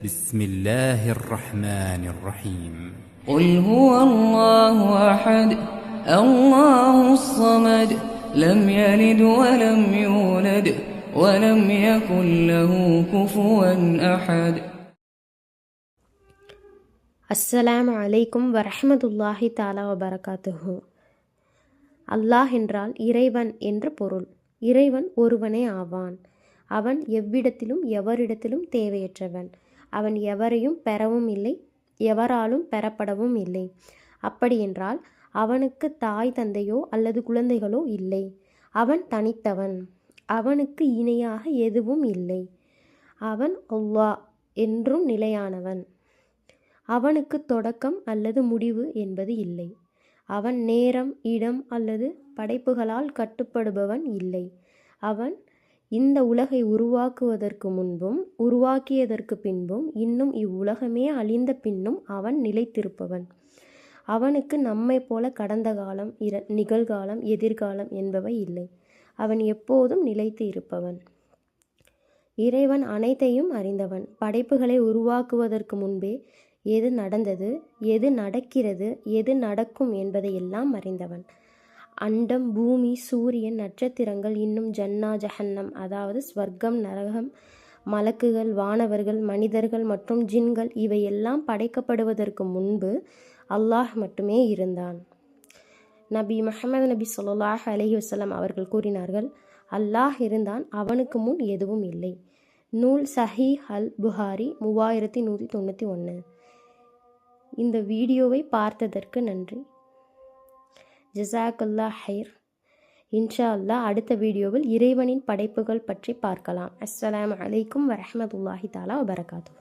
بسم الله الرحمن الرحيم قل هو الله أحد الله الصمد لم يلد ولم يولد ولم يكن له كفوا أحد அஸ்ஸலாமு அலைக்கும் வரஹ்மத்துல்லாஹி தாலா வபரகாத்துஹு அல்லாஹ் என்றால் இறைவன் என்று பொருள் இறைவன் ஒருவனே ஆவான் அவன் எவ்விடத்திலும் எவரிடத்திலும் தேவையற்றவன் அவன் எவரையும் பெறவும் இல்லை எவராலும் பெறப்படவும் இல்லை. அப்படியென்றால் அவனுக்கு தாய் தந்தையோ அல்லது குழந்தைகளோ இல்லை. அவன் தனித்தவன் அவனுக்கு இணையாக எதுவும் இல்லை. அவன் ஒவ்வா என்றும் நிலையானவன். அவனுக்கு தொடக்கம் அல்லது முடிவு என்பது இல்லை. அவன் நேரம் இடம் அல்லது படைப்புகளால் கட்டுப்படுபவன் இல்லை. அவன் இந்த உலகை உருவாக்குவதற்கு முன்பும் உருவாக்கியதற்கு பின்பும் இன்னும் இவ்வுலகமே அழிந்த பின்னும் அவன் நிலைத்திருப்பவன். அவனுக்கு நம்மை போல கடந்த காலம் இர நிகழ்காலம் எதிர்காலம் என்பவை இல்லை. அவன் எப்போதும் நிலைத்து இருப்பவன். இறைவன் அனைத்தையும் அறிந்தவன். படைப்புகளை உருவாக்குவதற்கு முன்பே எது நடந்தது எது நடக்கிறது எது நடக்கும் என்பதையெல்லாம் அறிந்தவன். அண்டம் பூமி சூரியன் நட்சத்திரங்கள் இன்னும் ஜன்னா ஜஹன்னம். அதாவது ஸ்வர்க்கம் நரகம் மலக்குகள் வானவர்கள் மனிதர்கள் மற்றும் ஜின்கள் இவையெல்லாம் படைக்கப்படுவதற்கு முன்பு அல்லாஹ் மட்டுமே இருந்தான். நபி முஹம்மது நபி சொல்லாஹ் அலஹி வஸல்லம் அவர்கள் கூறினார்கள் அல்லாஹ் இருந்தான் அவனுக்கு முன் எதுவும் இல்லை. நூல் சஹி அல் புகாரி மூவாயிரத்தி நூற்றி தொண்ணூற்றி ஒன்று இந்த வீடியோவை பார்த்ததற்கு நன்றி. ஜிசாக்குல்லா ஹைர். இன்ஷா அல்லாஹ் அடுத்த வீடியோவில் இறைவனின் படைப்புகள் பற்றி பார்க்கலாம். அஸ்ஸலாம் அலைக்கும் வரமத்துல்லாஹி தாலா வபரகாத்து